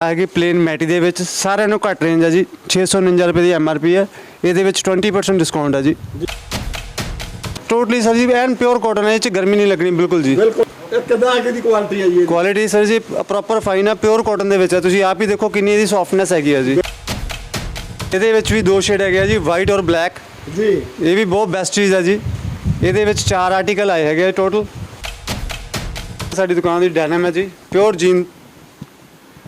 ਹੈਗੀ plain matte ਦੇ ਵਿੱਚ। ਸਾਰਿਆਂ ਨੂੰ ਘੱਟ ਰੇਂਜ ਹੈ ਜੀ। 649 ਰੁਪਏ ਦੀ ਐਮਆਰਪੀ ਹੈ ਇਹਦੇ ਵਿੱਚ 20% ਡਿਸਕਾਊਂਟ ਹੈ ਜੀ। ਟੋਟਲੀ ਸਰ ਜੀ ਐਨ ਪਿਓਰ ਕਾਟਨ ਹੈ ਇਹ ਚ ਗਰਮੀ ਨਹੀਂ ਲੱਗਣੀ ਬਿਲਕੁਲ ਜੀ। ਬਿਲਕੁਲ। ਇਹ ਕਿੱਦਾਂ ਅੱਗੇ ਦੀ ਕੁਆਲਿਟੀ ਹੈ ਜੀ? ਕੁਆਲਿਟੀ ਸਰ ਜੀ ਪ੍ਰੋਪਰ ਫਾਈਨ ਹੈ ਪਿਓਰ ਕਾਟਨ ਦੇ ਵਿੱਚ ਹੈ ਤੁਸੀਂ ਆਪ ਹੀ ਦੇਖੋ ਕਿੰਨੀ ਇਹਦੀ ਸੌਫਟਨੈਸ ਹੈਗੀ ਹੈ ਜੀ। ਇਹਦੇ ਵਿੱਚ ਵੀ ਦੋ ਸ਼ੇਡ ਹੈਗੇ ਆ ਜੀ ਵਾਈਟ ਔਰ ਬਲੈਕ ਜੀ। ਇਹ ਵੀ ਬਹੁਤ ਬੈਸਟ ਚੀਜ਼ ਹੈ ਜੀ। ਇਹਦੇ ਵਿੱਚ ਚਾਰ ਆਰਟੀਕਲ ਆਏ ਹੈਗੇ ਟੋਟਲ ਸਾਡੀ ਦੁਕਾਨ ਦੀ ਡੈਨਮ ਹੈ ਜੀ। ਪਿਓਰ ਜੀਨ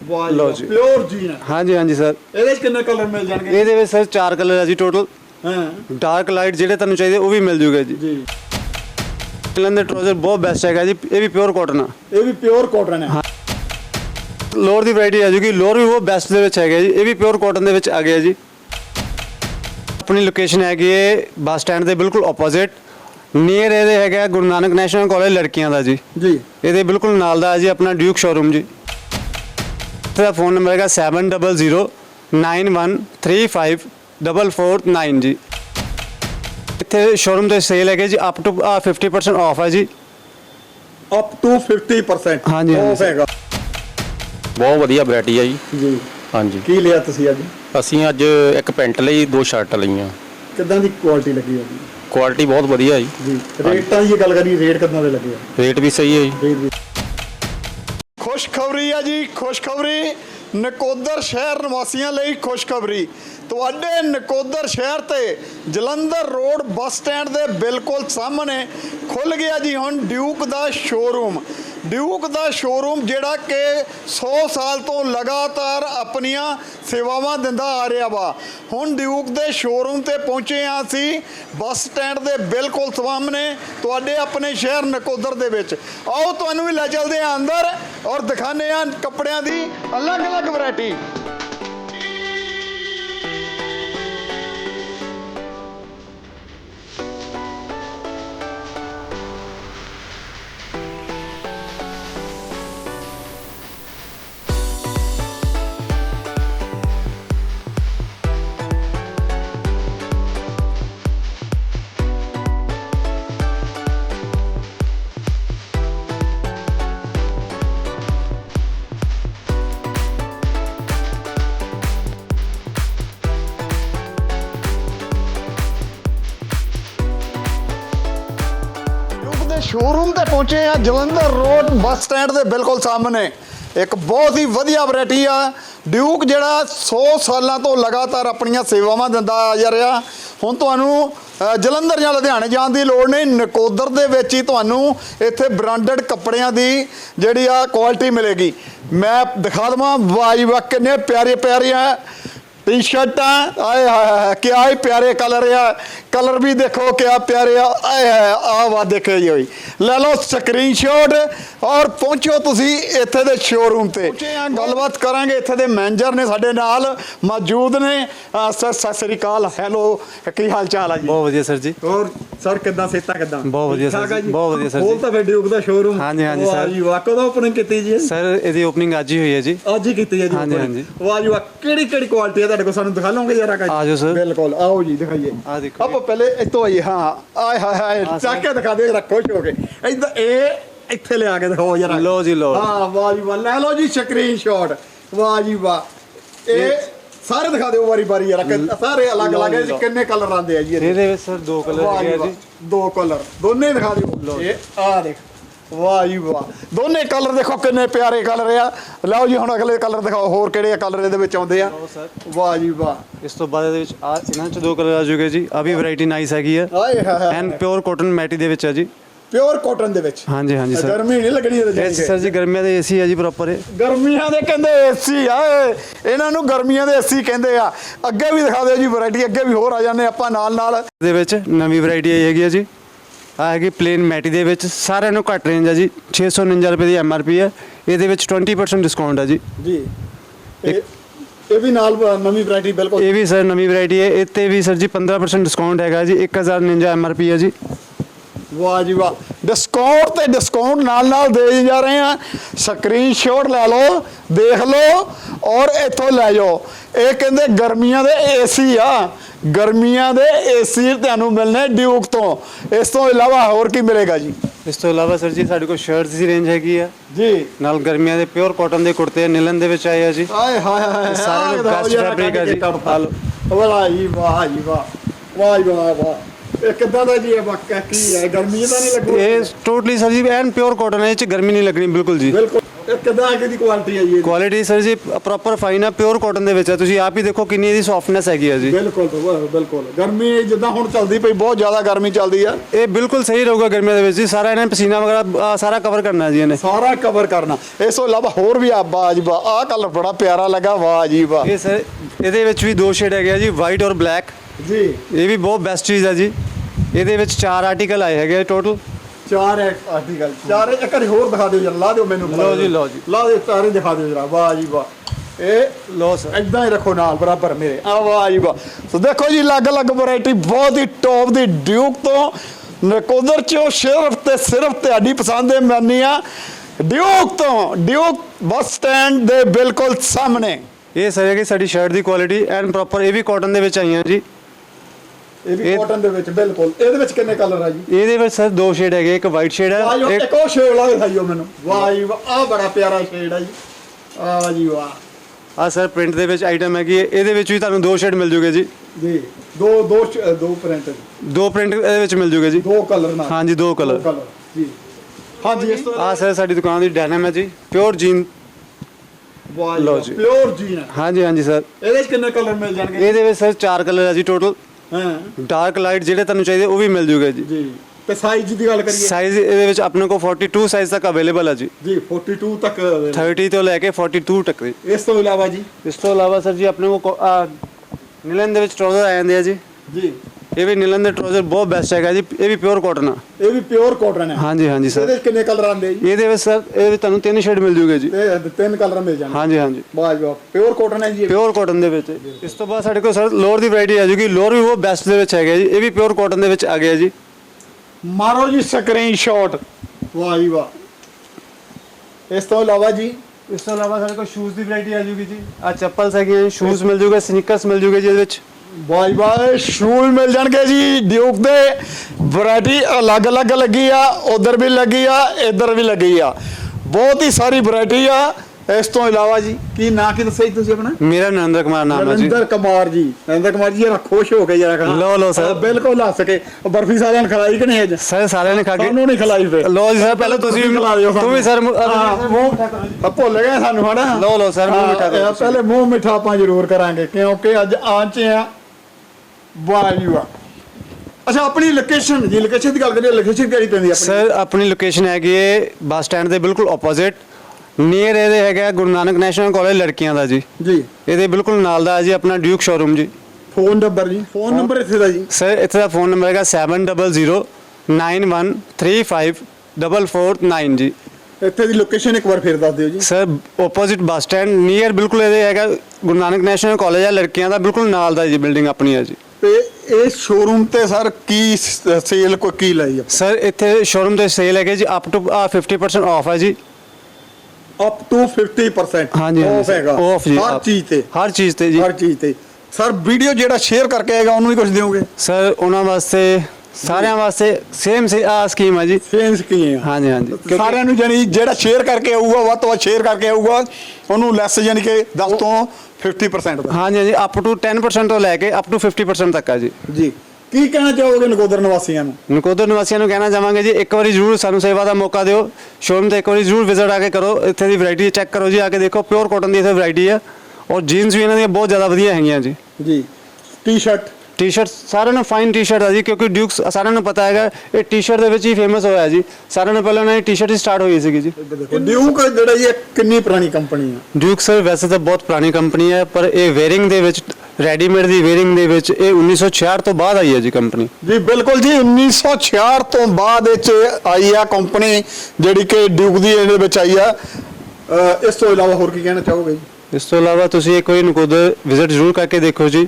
ਵਾਹ ਲਓ ਜੀ। ਪਿਓਰ ਜੀਨ ਹਾਂਜੀ ਹਾਂਜੀ ਸਰ। ਇਹਦੇ ਚ ਕਿੰਨੇ ਕਲਰ ਮਿਲ ਜਾਣਗੇ? ਇਹਦੇ ਵਿੱਚ ਸਰ ਚਾਰ ਕਲਰ ਹੈ ਜੀ ਟੋਟਲ ਹਾਂ। ਡਾਰਕ ਲਾਈਟ ਜਿਹੜੇ ਤੁਹਾਨੂੰ ਚਾਹੀਦੇ ਉਹ ਵੀ ਮਿਲ ਜੂਗਾ ਜੀ। ਜੀ। ਇਹਨਾਂ ਦੇ ਟਰਾਊਜ਼ਰ ਬਹੁਤ ਬੈਸਟ ਹੈਗਾ ਜੀ। ਇਹ ਵੀ ਪਿਓਰ ਕਾਟਨ ਆ। ਇਹ ਵੀ ਪਿਓਰ ਕਾਟਨ ਹੈ। ਲੋਅਰ ਦੀ ਵੈਰਾਈਟੀ ਆ ਜੂਗੀ। ਲੋਅਰ ਵੀ ਬਹੁਤ ਬੈਸਟ ਦੇ ਵਿੱਚ ਹੈਗਾ ਜੀ। ਇਹ ਵੀ ਪਿਓਰ ਕਾਟਨ ਦੇ ਵਿੱਚ ਆ ਗਿਆ ਜੀ। ਆਪਣੀ ਲੋਕੇਸ਼ਨ ਹੈਗੀ ਹੈ ਬੱਸ ਸਟੈਂਡ ਦੇ ਬਿਲਕੁਲ ਆਪੋਜ਼ਿਟ ਨੀਅਰ ਇਹਦੇ ਹੈਗਾ ਗੁਰੂ ਨਾਨਕ ਨੈਸ਼ਨਲ ਕਾਲਜ ਲੜਕੀਆਂ ਦਾ ਜੀ। ਜੀ। ਇਹਦੇ ਬਿਲਕੁਲ ਨਾਲ ਦਾ ਹੈ ਜੀ ਆਪਣਾ ਡਿਊਕ ਸ਼ੋਰੂਮ ਜੀ। ਇਹਦਾ ਫੋਨ ਨੰਬਰ ਹੈਗਾ 7009135449 ਜੀ। ਇੱਥੇ ਸ਼ੋਰੂਮ ਤੇ ਸੇਲ ਹੈਗੇ ਜੀ ਅਪ ਟੂ 50% ਆਫ ਹੈ ਜੀ। ਅਪ ਟੂ 50% ਹਾਂਜੀ, ਹਾਂਜੀ, sir। ਹੈਗਾ। ਬਹੁਤ ਵਧੀਆ ਵੈਰਾਈਟੀ ਆ ਜੀ। ਜੀ। ਹਾਂਜੀ। ਕੀ ਲਿਆ ਤੁਸੀਂ ਅੱਜ? ਅਸੀਂ ਅੱਜ ਇੱਕ ਪੈਂਟ ਲਈ ਦੋ ਸ਼ਰਟ ਲਈਆਂ। ਕਿੱਦਾਂ ਦੀ ਕੁਆਲਿਟੀ ਲੱਗੀ ਹੈ ਜੀ? ਕੁਆਲਿਟੀ ਬਹੁਤ ਵਧੀਆ ਜੀ। ਜੀ। ਰੇਟਾਂ ਦੀ ਗੱਲ ਕਰੀ ਰੇਟ ਕਿੱਦਾਂ ਦੇ ਲੱਗੇ ਆ? ਰੇਟ ਵੀ ਸਹੀ ਹੈ ਜੀ। ਰੇਟ ਵੀ ਖੁਸ਼ਖਬਰੀ ਆ ਜੀ, ਖੁਸ਼ਖਬਰੀ। ਨਕੋਦਰ ਸ਼ਹਿਰ ਨਿਵਾਸੀਆਂ ਲਈ ਖੁਸ਼ਖਬਰੀ। ਤੁਹਾਡੇ ਨਕੋਦਰ ਸ਼ਹਿਰ ਤੇ ਜਲੰਧਰ ਰੋਡ ਬੱਸ ਸਟੈਂਡ ਦੇ ਬਿਲਕੁਲ ਸਾਹਮਣੇ ਖੁੱਲ ਗਿਆ ਜੀ ਹੁਣ ਡਿਊਕ ਦਾ ਸ਼ੋਰੂਮ। ਡਿਊਕ ਦਾ ਸ਼ੋਰੂਮ ਜਿਹੜਾ ਕਿ 100 ਸਾਲ ਤੋਂ ਲਗਾਤਾਰ ਆਪਣੀਆਂ ਸੇਵਾਵਾਂ ਦਿੰਦਾ ਆ ਰਿਹਾ ਵਾ। ਹੁਣ ਡਿਊਕ ਦੇ ਸ਼ੋਰੂਮ ਤੇ ਪਹੁੰਚੇ ਆ ਅਸੀਂ। ਬੱਸ ਸਟੈਂਡ ਦੇ ਬਿਲਕੁਲ ਸਾਹਮਣੇ, ਤੁਹਾਡੇ ਆਪਣੇ ਸ਼ਹਿਰ ਨਕੋਦਰ ਦੇ ਵਿੱਚ। ਆਓ, ਤੁਹਾਨੂੰ ਵੀ ਲੈ ਚੱਲਦੇ ਆ ਅੰਦਰ ਔਰ ਦਿਖਾਣੇ ਆ ਕੱਪੜਿਆਂ ਦੀ ਅਲੱਗ-ਅਲੱਗ ਵੈਰਾਈਟੀ। ਸ਼ੋਰੂਮ ਤੇ ਪਹੁੰਚੇ ਆ, ਜਲੰਧਰ ਰੋਡ ਬੱਸ ਸਟੈਂਡ ਦੇ ਬਿਲਕੁਲ ਸਾਹਮਣੇ। ਇੱਕ ਬਹੁਤ ਹੀ ਵਧੀਆ ਵੈਰਾਈਟੀ ਆ। ਡਿਊਕ ਜਿਹੜਾ 100 ਸਾਲਾਂ ਤੋਂ ਲਗਾਤਾਰ ਆਪਣੀਆਂ ਸੇਵਾਵਾਂ ਦਿੰਦਾ ਆ ਜਾ ਰਿਹਾ। ਹੁਣ ਤੁਹਾਨੂੰ ਜਲੰਧਰ ਜਾਂ ਲੁਧਿਆਣੇ ਜਾਣ ਦੀ ਲੋੜ ਨਹੀਂ। ਨਕੋਦਰ ਦੇ ਵਿੱਚ ਹੀ ਤੁਹਾਨੂੰ ਇੱਥੇ ਬ੍ਰਾਂਡਡ ਕੱਪੜਿਆਂ ਦੀ ਜਿਹੜੀ ਆ ਕੁਆਲਿਟੀ ਮਿਲੇਗੀ। ਮੈਂ ਦਿਖਾ ਦਵਾਂ ਵਾਈ ਵਾ ਕਿੰਨੇ ਪਿਆਰੇ ਪਿਆਰੇ ਆ। ਟੀ-ਸ਼ਰਟਾਂ ਆਏ ਹਾਏ ਹਾਏ ਕਿਆ ਹੀ ਪਿਆਰੇ ਕਲਰ ਆ। ਕਲਰ ਵੀ ਦੇਖੋ ਕਿਆ ਪਿਆਰੇ ਆ। ਆਏ ਹਾਏ ਆ ਵਾ ਦੇਖੋ ਜੀ ਹੋਈ। ਲੈ ਲਓ ਸਕਰੀਨਸ਼ਾਟ ਔਰ ਪਹੁੰਚੋ ਤੁਸੀਂ ਇੱਥੇ ਦੇ ਸ਼ੋਰੂਮ ਤੇ। ਗੱਲਬਾਤ ਕਰਾਂਗੇ ਇੱਥੇ ਦੇ ਮੈਨੇਜਰ ਨੇ ਸਾਡੇ ਨਾਲ ਮੌਜੂਦ ਨੇ। ਸਰ ਸਤਿ ਸ੍ਰੀ ਅਕਾਲ। ਹੈਲੋ ਕੀ ਹਾਲ ਚਾਲ ਆ ਜੀ? ਬਹੁਤ ਵਧੀਆ ਸਰ ਜੀ। ਹੋਰ ਸਰ ਕਿੱਦਾਂ ਸੇਤਾ ਕਿੱਦਾਂ? ਬਹੁਤ ਵਧੀਆ ਸਰ ਆ ਜੀ, ਬਹੁਤ ਵਧੀਆ ਸਰ ਜੀ। ਤਾਂ ਫਿਰ ਡਿਊਕ ਦਾ ਸ਼ੋਰੂਮ ਹਾਂਜੀ, ਹਾਂਜੀ ਵਾਹ ਸਰ। ਜੀ ਵਾਹ ਕਦੋਂ ਓਪਨਿੰਗ ਕੀਤੀ ਜੀ ਸਰ ਇਹਦੀ ਓਪਨਿੰਗ ਅੱਜ ਹੀ ਹੋਈ ਹੈ ਜੀ। ਅੱਜ ਹੀ ਕੀਤੀ ਹੈ ਜੀ ਹਾਂਜੀ। ਹਾਂਜੀ। ਵਾਹ ਜੀ ਵਾਹ ਕਿਹੜੀ ਕਿਹੜੀ ਕੁਆਲਿਟੀ ਤੁਹਾਡੇ ਕੋਲ ਸਾਨੂੰ ਦਿਖਾ ਲਓਗੇ ਜਰਾ ਆ ਜਾਓ ਸਰ। ਬਿਲਕੁਲ ਆਓ ਜੀ ਦਿਖਾਈਏ। ਆਹ ਦੇਖੋ। ਆਪਾਂ ਪਹਿਲੇ ਇੱਥੋਂ ਆਈਏ ਹਾਂ ਆਏ ਹਾਏ ਹਾਏ ਚੱਕ ਕੇ ਦਿਖਾ ਦੇ ਜਰਾ ਖੁਸ਼ ਹੋ ਕੇ। ਇਦਾਂ ਇਹ ਇੱਥੇ ਲਿਆ ਕੇ ਦਿਖਾਓ ਜਰਾ। ਲਓ ਜੀ, ਲਓ। ਹਾਂ ਵਾਹ ਜੀ ਵਾਹ। ਲੈ ਲਓ ਜੀ ਸਕਰੀਨਸ਼ਾਟ ਵਾਹ ਜੀ ਵਾਹ। ਇਹ ਸਾਰੇ ਦਿਖਾ ਦਿਓ ਵਾਰੀ ਵਾਰੀ ਕਿ ਸਾਰੇ ਅਲੱਗ ਅਲੱਗ ਹੈ ਜੀ। ਕਿੰਨੇ ਕਲਰ ਆਉਂਦੇ ਆ ਜੀ ਇਹਦੇ? ਵਿੱਚ? ਸਰ ਦੋ ਕਲਰ ਹੈਗੇ ਆ ਜੀ। ਦੋ ਕਲਰ ਦੋਨੇ ਦਿਖਾ ਦਿਓ। ਇਹ ਆ ਦੇਖ। ਵਾਹ ਜੀ ਵਾਹ। ਦੋਨੇ ਕਲਰ ਦੇਖੋ ਕਿੰਨੇ ਪਿਆਰੇ ਕਲਰ ਆ। ਲਓ ਜੀ ਹੁਣ ਅਗਲੇ ਕਲਰ ਦਿਖਾਓ ਹੋਰ ਕਿਹੜੇ ਕਲਰ ਇਹਦੇ ਵਿੱਚ ਆਉਂਦੇ ਆ। ਵਾਹ ਜੀ ਵਾਹ। ਇਸ ਤੋਂ ਬਾਅਦ ਇਹਦੇ ਵਿੱਚ ਆ ਇਹਨਾਂ ਚ ਦੋ ਕਲਰ ਆ ਜੂਗੇ ਜੀ। ਆ ਵੀ ਵੈਰਾਈਟੀ ਨਾਈਸ ਹੈਗੀ ਆ। ਆਏ ਹਾਏ ਐਂਡ ਪਿਓਰ ਕਾਟਨ ਮੈਟੀ ਦੇ ਵਿੱਚ ਹੈ ਜੀ। ਪਿਓਰ ਕਾਟਨ ਦੇ ਵਿੱਚ? ਹਾਂਜੀ ਹਾਂਜੀ ਸਰ। ਗਰਮੀ ਨਹੀਂ ਲੱਗਣੀ ਇਹਦੇ ਇਹ ਵਿੱਚ। ਸਰ ਜੀ ਗਰਮੀਆਂ ਦੇ ਏਸੀ ਹੈ ਜੀ ਪ੍ਰੋਪਰ ਇਹ। ਗਰਮੀਆਂ ਦੇ ਕਹਿੰਦੇ ਏਸੀ ਆ ਇਹ। ਇਹਨਾਂ ਨੂੰ ਗਰਮੀਆਂ ਦੇ ਏਸੀ ਕਹਿੰਦੇ ਆ। ਅੱਗੇ ਵੀ ਦਿਖਾ ਦਿਓ ਜੀ ਵੈਰਾਈਟੀ ਅੱਗੇ ਵੀ ਹੋਰ ਆ ਜਾਂਦੇ ਆਪਾਂ ਨਾਲ ਨਾਲ ਦੇ ਵਿੱਚ ਨਵੀਂ ਵੈਰਾਈਟੀ ਆਈ ਹੈਗੀ ਆ ਜੀ। ਆ ਹੈਗੀ ਪਲੇਨ ਮੈਟੀ ਦੇ ਵਿੱਚ। ਸਾਰਿਆਂ ਨੂੰ ਘੱਟ ਰੇਂਜ ਹੈ ਜੀ। 649 ਰੁਪਏ ਦੀ ਐਮਆਰਪੀ ਹੈ ਇਹਦੇ ਵਿੱਚ 20% ਡਿਸਕਾਊਂਟ ਹੈ ਜੀ। ਜੀ। ਇਹ ਇਹ ਵੀ ਨਾਲ ਨਵੀਂ ਵੈਰਾਈਟੀ ਬਿਲਕੁਲ। ਇਹ ਵੀ ਸਰ ਨਵੀਂ ਵੈਰਾਈਟੀ ਹੈ ਇਹ ਤੇ ਵੀ ਸਰ ਜੀ 15% ਡਿਸਕਾਊਂਟ ਹੈਗਾ ਜੀ। 1049 ਐਮਆਰਪੀ ਹੈ ਜੀ। ਵਾਹ ਜੀ ਵਾਹ। ਡਿਸਕਾਊਂਟ ਤੇ ਡਿਸਕਾਊਂਟ ਨਾਲ ਨਾਲ ਦੇ ਜਾ ਰਹੇ ਆ। ਸਕਰੀਨਸ਼ਾਟ ਲੈ ਲਓ ਦੇਖ ਲਓ ਔਰ ਇੱਥੋਂ ਲੈ ਜਾਓ। ਇਹ ਕਹਿੰਦੇ ਗਰਮੀਆਂ ਦੇ ਏਸੀ ਆ। ਗਰਮੀਆਂ ਦੇ ਏਸੀ ਤੁਹਾਨੂੰ ਮਿਲਨੇ ਡਿਊਕ ਤੋਂ। ਇਸ ਤੋਂ ਇਲਾਵਾ ਹੋਰ ਕੀ ਮਿਲੇਗਾ ਜੀ? ਇਸ ਤੋਂ ਇਲਾਵਾ ਸਰ ਜੀ ਸਾਡੇ ਕੋਲ ਸ਼ਰਟਸ ਦੀ ਰੇਂਜ ਹੈਗੀ ਆ। ਜੀ। ਨਾਲ ਗਰਮੀਆਂ ਦੇ ਪਿਓਰ ਕਾਟਨ ਦੇ ਕੁੜਤੇ ਨਿਲਨ ਦੇ ਵਿੱਚ ਆਏ ਆ ਜੀ। ਆਏ ਹਾਏ ਹਾਏ ਨੂੰ best fabric ਹੈ ਜੀ। ਵਾਹ ਜੀ ਵਾਹ ਜੀ ਵਾਹ ਵਾਹ ਜੀ ਵਾਹ ਵਾਹ ਇਹ ਕਿੱਦਾਂ ਦਾ ਜੀ ਇਹ ਵਾਕਿਆ ਕੀ ਹੈ? ਗਰਮੀ ਤਾਂ ਨਹੀਂ ਲੱਗੂ ਇਹ ਟੋਟਲੀ ਸਰ ਜੀ ਐਨ ਪਿਓਰ ਕਾਟਨ ਹੈ ਇਹ ਚ ਗਰਮੀ ਨਹੀਂ ਲੱਗਣੀ ਬਿਲਕੁਲ ਜੀ। ਬਿਲਕੁਲ। ਇਹ ਕਿੱਦਾਂ ਦੀ ਕੁਆਲਿਟੀ ਹੈ ਜੀ ਇਹਦੀ? ਕੁਆਲਿਟੀ ਸਰ ਜੀ ਪ੍ਰੋਪਰ ਫਾਈਨ ਆ ਪਿਓਰ ਕਾਟਨ ਦੇ ਵਿੱਚ ਆ। ਤੁਸੀਂ ਆਪ ਹੀ ਦੇਖੋ ਕਿੰਨੀ ਇਹਦੀ ਸੌਫਟਨੈਸ ਹੈਗੀ ਆ ਜੀ। ਬਿਲਕੁਲ ਬਿਲਕੁਲ, ਬਿਲਕੁਲ। ਗਰਮੀ ਜਿੱਦਾਂ ਹੁਣ ਚੱਲਦੀ ਪਈ ਬਹੁਤ ਜ਼ਿਆਦਾ ਗਰਮੀ ਚੱਲਦੀ ਆ। ਇਹ ਬਿਲਕੁਲ ਸਹੀ ਰਹੂਗਾ ਗਰਮੀਆਂ ਦੇ ਵਿੱਚ ਜੀ। ਸਾਰਾ ਇਹਨੇ ਪਸੀਨਾ ਵਗੈਰਾ ਸਾਰਾ ਕਵਰ ਕਰਨਾ ਜੀ ਇਹਨੇ। ਸਾਰਾ ਕਵਰ ਕਰਨਾ। ਇਸ ਤੋਂ ਇਲਾਵਾ ਹੋਰ ਵੀ ਆ ਵਾਹ ਜੀ ਵਾਹ ਆਹ ਕਲਰ ਬੜਾ ਪਿਆਰਾ ਲੱਗਾ ਵਾਹ ਜੀ ਵਾਹ। ਇਹ ਸਰ ਇਹਦੇ ਵਿੱਚ ਵੀ ਦੋ ਸ਼ੇਡ ਹੈਗੇ ਆ ਜੀ ਵਾਈਟ ਔਰ ਬਲੈਕ ਜੀ। ਇਹ ਵੀ ਬਹੁਤ ਬੈਸਟ ਚੀਜ਼ ਆ ਜੀ। ਇਹਦੇ ਵਿੱਚ ਚਾਰ ਆਰਟੀਕਲ ਆਏ ਹੈਗੇ ਟੋਟਲ ਚਾਰ ਆਰਟੀਕਲ ਚਾਰ ਇੱਕ ਵਾਰੀ ਹੋਰ ਦਿਖਾ ਦਿਓ ਜਰਾ ਲਾ ਦਿਓ ਮੈਨੂੰ ਲਓ ਜੀ, ਲਓ ਜੀ। ਲਾ ਦਿਓ ਚਾਰੇ ਦਿਖਾ ਦਿਓ ਜਰਾ। ਵਾਹ ਜੀ ਵਾਹ। ਇਹ ਲੋ ਸਰ ਇਦਾਂ ਹੀ ਰੱਖੋ ਨਾਲ ਬਰਾਬਰ ਮੇਰੇ। ਆ ਵਾਹ ਜੀ ਵਾਹ। ਸੋ ਦੇਖੋ ਜੀ ਅਲੱਗ-ਅਲੱਗ ਵੈਰਾਈਟੀ ਬਹੁਤ ਹੀ ਟੌਪ ਦੀ ਡਿਊਕ ਤੋਂ ਨਕੋਦਰ ਚੋਂ ਸਿਰਫ ਤੇ ਸਿਰਫ ਤੁਹਾਡੀ ਪਸੰਦ ਦੇ ਮੰਨੀ ਆ। ਡਿਊਕ ਤੋਂ ਡਿਊਕ ਬੱਸ ਸਟੈਂਡ ਦੇ ਬਿਲਕੁਲ ਸਾਹਮਣੇ। ਇਹ ਸਰ ਹੈਗੀ ਸਾਡੀ ਸ਼ਰਟ ਦੀ ਕੁਆਲਿਟੀ ਐਨ ਪ੍ਰੋਪਰ ਇਹ ਵੀ ਕਾਟਨ ਦੇ ਵਿੱਚ ਆਈਆਂ ਜੀ। ਇਹ ਵੀ ਕਾਟਨ ਦੇ ਵਿੱਚ ਬਿਲਕੁਲ। ਇਹਦੇ ਵਿੱਚ ਕਿੰਨੇ ਕਲਰ ਆ ਜੀ? ਇਹਦੇ ਵਿੱਚ ਸਰ ਦੋ ਸ਼ੇਡ ਹੈਗੇ ਇੱਕ ਵਾਈਟ ਸ਼ੇਡ ਜੀ ਹੈ ਵਾਹ, ਇੱਕ ਉਹ ਸ਼ੇਡ ਲਾ ਦਿਖਾਈਓ ਮੈਨੂੰ। ਵਾਹ ਜੀ ਆ ਬੜਾ ਪਿਆਰਾ ਸ਼ੇਡ ਆ ਜੀ। ਆ ਜੀ ਵਾਹ। ਆ ਸਰ ਪ੍ਰਿੰਟ ਦੇ ਵਿੱਚ ਆਈਟਮ ਹੈਗੀ ਇਹਦੇ ਵਿੱਚ ਵੀ ਤੁਹਾਨੂੰ ਦੋ ਸ਼ੇਡ ਮਿਲ ਜੂਗੇ ਜੀ। ਜੀ ਦੋ ਦੋ ਦੋ ਪ੍ਰਿੰਟ ਦੋ ਪ੍ਰਿੰਟ ਇਹਦੇ ਵਿੱਚ ਮਿਲ ਜੂਗੇ ਜੀ। ਦੋ ਕਲਰ ਨਾਲ। ਹਾਂਜੀ ਦੋ ਕਲਰ ਜੀ। ਹਾਂਜੀ ਇਸ ਤੋਂ ਆ ਸਰ ਸਾਡੀ ਦੁਕਾਨ ਦੀ ਡਾਇਨਾਮ ਹੈ ਜੀ। ਪਿਓਰ ਜੀਨ ਵਾਹ ਜੀ। ਜੀ। Pure jean. ਹਾਂਜੀ ਹਾਂਜੀ ਸਰ। ਇਹਦੇ ਵਿੱਚ ਕਿੰਨੇ ਕਲਰ ਮਿਲ ਜਾਣਗੇ? ਇਹਦੇ ਵਿੱਚ ਸਰ ਚਾਰ ਕਲਰ ਹੈ ਜੀ ਟੋਟਲ ਹਾਂ। ਡਾਰਕ ਲਾਈਟ ਜਿਹੜੇ ਤੁਹਾਨੂੰ ਚਾਹੀਦੇ ਉਹ ਵੀ ਮਿਲ ਜੂਗੇ ਜੀ। ਜੀ। ਤੇ ਸਾਈਜ਼ ਦੀ ਗੱਲ ਕਰੀਏ। ਸਾਈਜ਼ ਇਹਦੇ ਵਿੱਚ ਆਪਣੇ ਕੋਲ 42 ਸਾਈਜ਼ ਤੱਕ ਅਵੇਲੇਬਲ ਹੈ ਜੀ। ਜੀ 42 ਤੱਕ 30 ਤੋਂ ਲੈ ਕੇ 42 ਤੱਕ ਇਸ ਤੋਂ ਇਲਾਵਾ ਜੀ। ਇਸ ਤੋਂ ਇਲਾਵਾ ਸਰ ਜੀ ਆਪਣੇ ਕੋਲ ਨਿਲਨ ਦੇ ਵਿੱਚ ਟਰਾਊਜ਼ਰ ਆ ਜਾਂਦੇ ਆ ਜੀ। ਜੀ। ਇਹ ਵੀ ਨਿਲਨ ਦੇ ਟਰਾਊਜ਼ਰ ਬਹੁਤ ਬੈਸਟ ਹੈਗਾ ਜੀ ਇਹ ਵੀ ਪਿਓਰ ਕਾਟਨ ਆ। ਇਹ ਵੀ ਪਿਓਰ ਕਾਟਨ ਹੈ। ਹਾਂਜੀ ਹਾਂਜੀ ਇਹਦੇ ਸਰ ਵਿੱਚ ਕਿੰਨੇ ਕਲਰ ਆਉਂਦੇ ਜੀ? ਇਹਦੇ ਵਿੱਚ ਸਰ ਇਹਦੇ ਵਿੱਚ ਤੁਹਾਨੂੰ ਤਿੰਨ ਸ਼ੇਡ ਮਿਲ ਜੂਗੇ ਜੀ। ਇਹ ਤਿੰਨ ਕਲਰ ਮਿਲ ਜਾਣਗੇ। ਹਾਂਜੀ ਹਾਂਜੀ। ਵਾਹ ਜੀ ਵਾਹ। ਪਿਓਰ ਕਾਟਨ ਹੈ ਜੀ ਇਹ। ਪਿਓਰ ਕਾਟਨ ਦੇ ਵਿੱਚ। ਇਸ ਤੋਂ ਬਾਅਦ ਸਾਡੇ ਕੋਲ ਸਰ ਲੋਅਰ ਦੀ ਵੈਰਾਈਟੀ ਆ ਜੂਗੀ। ਲੋਅਰ ਵੀ ਬਹੁਤ ਬੈਸਟ ਦੇ ਵਿੱਚ ਹੈਗਾ ਜੀ। ਇਹ ਵੀ ਪਿਓਰ ਕਾਟਨ ਦੇ ਵਿੱਚ ਆ ਗਿਆ ਜੀ। ਮਾਰੋ ਜੀ ਸਕਰੀਨਸ਼ਾਟ ਵਾਹ ਜੀ ਵਾਹ। ਇਸ ਤੋਂ ਇਲਾਵਾ ਜੀ? ਇਸ ਤੋਂ ਇਲਾਵਾ ਸਾਡੇ ਕੋਲ ਸ਼ੂਜ਼ ਦੀ ਵੈਰਾਈਟੀ ਆ ਜੂਗੀ ਜੀ। ਆ ਚੱਪਲਸ ਹੈਗੀਆਂ ਸ਼ੂਜ਼ ਮਿਲ ਜੂਗੇ ਸਨੀਕਰਸ ਮਿਲ ਜੂਗੇ ਜੀ ਇਹਦੇ ਵਿੱਚ। ਜੀ ਵਾਹ ਸ਼ੂਜ਼ ਮਿਲ ਜਾਣਗੇ ਜੀ ਡਿਊਕ ਦੇ। ਵੈਰਾਈਟੀ ਅਲੱਗ-ਅਲੱਗ ਲੱਗੀ ਆ ਉਧਰ ਵੀ ਲੱਗੀ ਆ ਇੱਧਰ ਵੀ ਲੱਗੀ ਆ। ਬਹੁਤ ਹੀ ਸਾਰੀ ਵੈਰਾਈਟੀ ਆ। ਇਸ ਤੋਂ ਇਲਾਵਾ ਜੀ ਕੀ ਨਾਂ ਕੀ ਦੱਸਿਆ ਜੀ ਤੁਸੀਂ ਆਪਣਾ? ਮੇਰਾ ਨਰਿੰਦਰ ਕੁਮਾਰ ਨਾਮ ਹੈ ਜੀ। ਨਰਿੰਦਰ ਕੁਮਾਰ ਜੀ। ਨਰਿੰਦਰ ਕੁਮਾਰ ਜੀ ਜਰਾ ਖੁਸ਼ ਹੋ ਕੇ ਜਰਾ ਖਾਣਾ ਲਓ, ਲਓ ਸਰ। ਬਿਲਕੁਲ ਹੱਸ ਕੇ। ਬਰਫੀ ਸਾਰਿਆਂ ਨੂੰ ਖਿਲਾਈ ਕਿ ਨਹੀਂ ਅੱਜ? ਸਰ ਸਾਰਿਆਂ ਨੇ ਖਾ ਕੇ। ਸਾਨੂੰ ਨਹੀਂ ਖਿਲਾਈ ਫੇ। ਲਓ ਜੀ ਸਰ ਪਹਿਲਾਂ ਤੁਸੀਂ ਵੀ ਖਿਲਾ ਦਿਓ ਤੂੰ ਵੀ ਸਰ ਮੂੰਹ- ਭੁੱਲ ਗਏ ਸਾਨੂੰ ਹਨਾ? ਲਓ, ਲਓ ਸਰ, ਮੂੰਹ ਮਿੱਠਾ। ਪਹਿਲੇ ਮੂੰਹ ਮਿੱਠਾ ਆਪਾਂ ਜ਼ਰੂਰ ਕਰਾਂਗੇ ਕਿਉਂਕਿ ਅੱਜ ਆਂਚ ਆ। ਵਾਹ ਅੱਛਾ ਆਪਣੀ ਲੋਕੇਸ਼ਨ ਜੀ ਲੋਕੇਸ਼ਨ ਦੀ ਗੱਲ ਕਰੀਏ ਲੋਕੇਸ਼ਨ ਕਿਹੜੀ ਪੈਂਦੀ ਆਪਣੀ? ਸਰ ਆਪਣੀ ਲੋਕੇਸ਼ਨ ਹੈਗੀ ਹੈ ਬੱਸ ਸਟੈਂਡ ਦੇ ਬਿਲਕੁਲ ਆਪੋਜ਼ਿਟ ਨੀਅਰ ਇਹਦੇ ਹੈਗਾ ਗੁਰੂ ਨਾਨਕ ਨੈਸ਼ਨਲ ਕਾਲਜ ਲੜਕੀਆਂ ਦਾ ਜੀ। ਜੀ। ਇਹਦੇ ਬਿਲਕul ਨਾਲ ਦਾ ਹੈ ਜੀ ਆਪਣਾ ਡਿਊਕ ਸ਼ੋਰੂਮ ਜੀ। ਫੋਨ ਨੰਬਰ ਜੀ। ਫੋਨ ਨੰਬਰ ਇੱਥੇ ਦਾ ਜੀ। ਸਰ ਇੱਥੇ ਦਾ ਫੋਨ ਨੰਬਰ ਹੈਗਾ 7009135449 ਜੀ। ਇੱਥੇ ਦੀ ਲੋਕੇਸ਼ਨ ਇੱਕ ਵਾਰ ਫੇਰ ਦੱਸ ਦਿਓ ਜੀ। Sir opposite bus stand near ਬਿਲਕੁਲ ਇਹਦੇ ਹੈਗਾ ਗੁਰੂ ਨਾਨਕ ਨੈਸ਼ਨਲ ਕਾਲਜ ਹੈ ਲੜਕੀਆਂ ਦਾ ਬਿਲਕੁਲ ਨਾਲ ਦਾ ਜੀ ਬਿਲਡਿੰਗ ਆਪਣੀ ਹੈ ਜੀ। ਤੇ ਇਹ ਸ਼ੋਰੂਮ ਤੇ ਸਰ ਕੀ ਸੇਲ ਕੋ ਕੀ ਲਈ ਆ? ਸਰ ਇੱਥੇ ਸ਼ੋਰੂਮ ਤੇ ਸੇਲ ਹੈਗੇ ਜੀ ਅਪ ਟੂ 50% ਆਫ ਹੈ ਜੀ। ਅਪ ਟੂ 50% ਹਾਂਜੀ ਹੈਗਾ। ਆਫ ਜੀ ਹਰ। ਚੀਜ਼ ਤੇ। ਹਰ ਚੀਜ਼ ਤੇ ਜੀ। ਹਰ ਚੀਜ਼ ਤੇ। ਸਰ ਵੀਡੀਓ ਜਿਹੜਾ ਸ਼ੇਅਰ ਕਰਕੇ ਆਏਗਾ ਉਹਨੂੰ ਵੀ ਕੁਝ ਦਿਓਗੇ? ਸਰ ਉਹਨਾਂ ਵਾਸਤੇ ਸਾਰਿਆਂ ਵਾਸਤੇ ਸੇਮ ਸੇ ਆ ਸਕੀਮ ਹੈ ਜੀ। ਫੇਂਸ ਕੀ ਹੈ ਹਾਂਜੀ ਹਾਂਜੀ। ਸਾਰਿਆਂ ਨੂੰ ਜਾਨੀ ਜਿਹੜਾ ਸ਼ੇਅਰ ਕਰਕੇ ਆਊਗਾ ਵੱਧ ਤੋਂ ਵੱਧ ਸ਼ੇਅਰ ਕਰਕੇ ਆਊਗਾ ਉਹਨੂੰ ਲੈਸ ਜਾਨੀ ਕਿ 10 ਤੋਂ 50% ਦਾ। ਹਾਂਜੀ ਹਾਂਜੀ ਅਪ ਟੂ 10% ਤੋਂ ਲੈ ਕੇ ਅਪ ਟੂ 50% ਤੱਕ ਹੈ ਜੀ। ਜੀ ਕੀ ਕਹਿਣਾ ਚਾਹੋਗੇ ਨਕੋਦਰ ਨਿਵਾਸੀਆਂ ਨੂੰ? ਨਕੋਦਰ ਨਿਵਾਸੀਆਂ ਨੂੰ ਕਹਿਣਾ ਚਾਹਾਂਗੇ ਜੀ ਇੱਕ ਵਾਰੀ ਜ਼ਰੂਰ ਸਾਨੂੰ ਸੇਵਾ ਦਾ ਮੌਕਾ ਦਿਓ। ਸ਼ੋਰੂਮ ਤੇ ਇੱਕ ਵਾਰੀ ਜ਼ਰੂਰ ਵਿਜ਼ਿਟ ਆ ਕੇ ਕਰੋ। ਇੱਥੇ ਦੀ ਵੈਰਾਈਟੀ ਚੈੱਕ ਕਰੋ ਜੀ ਆ ਕੇ ਦੇਖੋ। ਪਿਓਰ ਕਾਟਨ ਦੀ ਇੱਥੇ ਵੈਰਾਈਟੀ ਹੈ ਔਰ ਜੀਨਸ ਵੀ ਇਹਨਾਂ ਦੀਆਂ ਬਹੁਤ ਜ਼ਿਆਦਾ ਵਧੀਆ ਹੈਗੀਆਂ ਜੀ। ਜੀ ਟੀ-ਸ਼ਰਟ ਟੀ-ਸ਼ਰਟ ਸਾਰਿਆਂ ਨੂੰ ਫਾਈਨ ਟੀ-ਸ਼ਰਟ ਆ ਜੀ ਕਿਉਂਕਿ ਡਿਊਕਸ ਸਾਰਿਆਂ ਨੂੰ ਪਤਾ ਹੈਗਾ ਇਹ ਟੀ-ਸ਼ਰਟ ਦੇ ਵਿੱਚ ਹੀ ਫੇਮਸ ਹੋਇਆ ਜੀ। ਸਾਰਿਆਂ ਨੂੰ ਪਹਿਲਾਂ ਦੀ ਟੀ-ਸ਼ਰਟ ਹੀ ਸਟਾਰਟ ਹੋਈ ਸੀਗੀ ਜੀ। ਡਿਊਕ ਜਿਹੜਾ ਜੀ ਇਹ ਕਿੰਨੀ ਪੁਰਾਣੀ ਕੰਪਨੀ ਆ। ਡਿਊਕ ਸਰ ਵੈਸੇ ਤਾਂ ਬਹੁਤ ਪੁਰਾਣੀ ਕੰਪਨੀ ਹੈ ਪਰ ਇਹ ਵੇਅਰਿੰਗ ਦੇ ਵਿੱਚ ਰੈਡੀਮੇਡ ਦੀ ਵੇਅਰਿੰਗ ਦੇ ਵਿੱਚ ਇਹ 1966 ਤੋਂ ਬਾਅਦ ਆਈ ਹੈ ਜੀ ਕੰਪਨੀ ਜੀ ਬਿਲਕੁਲ ਜੀ 1966 ਤੋਂ ਬਾਅਦ ਵਿੱਚ ਆਈ ਆ ਕੰਪਨੀ ਜਿਹੜੀ ਕਿ ਡਿਊਕ ਦੀ ਇਹਦੇ ਵਿੱਚ ਆਈ ਆ। ਇਸ ਤੋਂ ਇਲਾਵਾ ਹੋਰ ਕੀ ਕਹਿਣਾ ਚਾਹੋਗੇ ਜੀ? ਇਸ ਤੋਂ ਇਲਾਵਾ ਤੁਸੀਂ ਇੱਕ ਵਾਰੀ ਨਕੋਦਰ ਵਿਜ਼ਿਟ ਜ਼ਰੂਰ ਕਰਕੇ ਦੇਖੋ ਜੀ।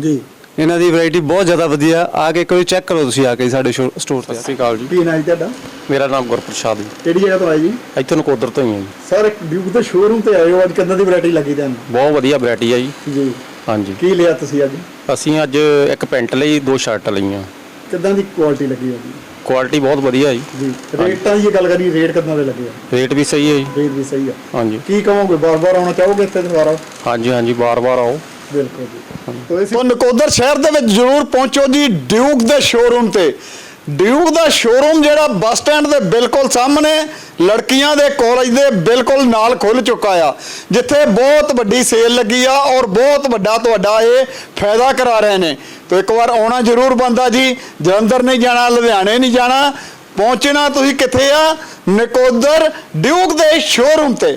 ਜੀ। ਇਹਨਾਂ ਦੀ ਵੈਰਾਈਟੀ ਬਹੁਤ ਜ਼ਿਆਦਾ ਵਧੀਆ। ਆ ਕੇ ਇੱਕ ਵਾਰੀ ਚੈੱਕ ਕਰੋ ਤੁਸੀਂ ਆ ਕੇ ਸਾਡੇ ਸਟੋਰ ਤੇ। ਸਤਿ ਸ਼੍ਰੀ ਅਕਾਲ ਜੀ। ਕੀ ਨਾਂ ਜੀ ਤੁਹਾਡਾ? ਮੇਰਾ ਨਾਮ ਗੁਰਪ੍ਰਸਾਦ ਜੀ। ਕਿਹੜੀ ਜਗ੍ਹਾ ਤੋਂ ਆਏ ਜੀ? ਇੱਥੋਂ ਨਕੋਦਰ ਤੋਂ ਹੀ ਹਾਂ ਜੀ। ਸਰ ਇੱਕ ਡਿਊਕ ਦੇ ਸ਼ੋਰੂਮ ਤੇ ਆਏ ਹੋ। ਅੱਜ ਕਿੱਦਾਂ ਦੀ ਵੈਰਾਈਟੀ ਲੱਗੀ ਤੁਹਾਨੂੰ? ਬਹੁਤ ਵਧੀਆ ਵੈਰਾਈਟੀ ਆ ਜੀ। ਜੀ। ਹਾਂਜੀ। ਕੀ ਲਿਆ ਤੁਸੀਂ ਅੱਜ? ਅਸੀਂ ਅੱਜ ਇੱਕ ਪੈਂਟ ਲਈ ਦੋ ਸ਼ਰਟ ਲਈਆਂ। ਕਿੱਦਾਂ ਦੀ ਕੁਆਲਿਟੀ ਲੱਗੀ ਹੈ ਜੀ? ਕੁਆਲਿਟੀ ਬਹੁਤ ਵਧੀਆ ਜੀ। ਜੀ। ਰੇਟਾਂ ਦੀ ਗੱਲ ਕਰੀਏ ਰੇਟ ਕਿੰਨਾ ਦੇ ਲੱਗੇ ਆ? ਰੇਟ ਵੀ ਸਹੀ ਹੈ ਜੀ। ਰੇਟ ਵੀ ਸਹੀ ਆ। ਹਾਂਜੀ। ਕੀ ਕਹੋਗੇ? ਬਾਰ-ਬਾਰ ਆਉਣਾ ਚਾਹੋਗੇ ਇੱਥੇ ਦੁਬਾਰਾ? ਹਾਂਜੀ ਹਾਂਜੀ। ਬਾਰ-ਬਾਰ ਆਓ। ਬਿਲਕੁਲ ਜੀ। ਤੋਂ ਨਕੋਦਰ ਸ਼ਹਿਰ ਦੇ ਵਿੱਚ ਜ਼ਰੂਰ ਪਹੁੰਚੋ ਜੀ ਡਿਊਕ ਦੇ ਸ਼ੋਰੂਮ ਤੇ। ਡਿਊਕ ਦਾ ਸ਼ੋਰੂਮ ਜਿਹੜਾ ਬੱਸ ਸਟੈਂਡ ਦੇ ਬਿਲਕੁਲ ਸਾਹਮਣੇ ਲੜਕੀਆਂ ਦੇ ਕਾਲਜ ਦੇ ਬਿਲਕੁਲ ਨਾਲ ਖੁੱਲ ਚੁੱਕਾ ਆ ਜਿੱਥੇ ਬਹੁਤ ਵੱਡੀ ਸੇਲ ਲੱਗੀ ਆ ਔਰ ਬਹੁਤ ਵੱਡਾ ਤੁਹਾਡਾ ਇਹ ਫਾਇਦਾ ਕਰਾ ਰਹੇ ਨੇ। ਤੋਂ ਇੱਕ ਵਾਰ ਆਉਣਾ ਜ਼ਰੂਰ ਬੰਦਾ ਜੀ ਜਲੰਧਰ ਨਹੀਂ ਜਾਣਾ ਲੁਧਿਆਣੇ ਨਹੀਂ ਜਾਣਾ ਪਹੁੰਚਣਾ ਤੁਸੀਂ ਕਿੱਥੇ ਆ? ਨਕੋਦਰ ਡਿਊਕ ਦੇ ਸ਼ੋਰੂਮ ਤੇ।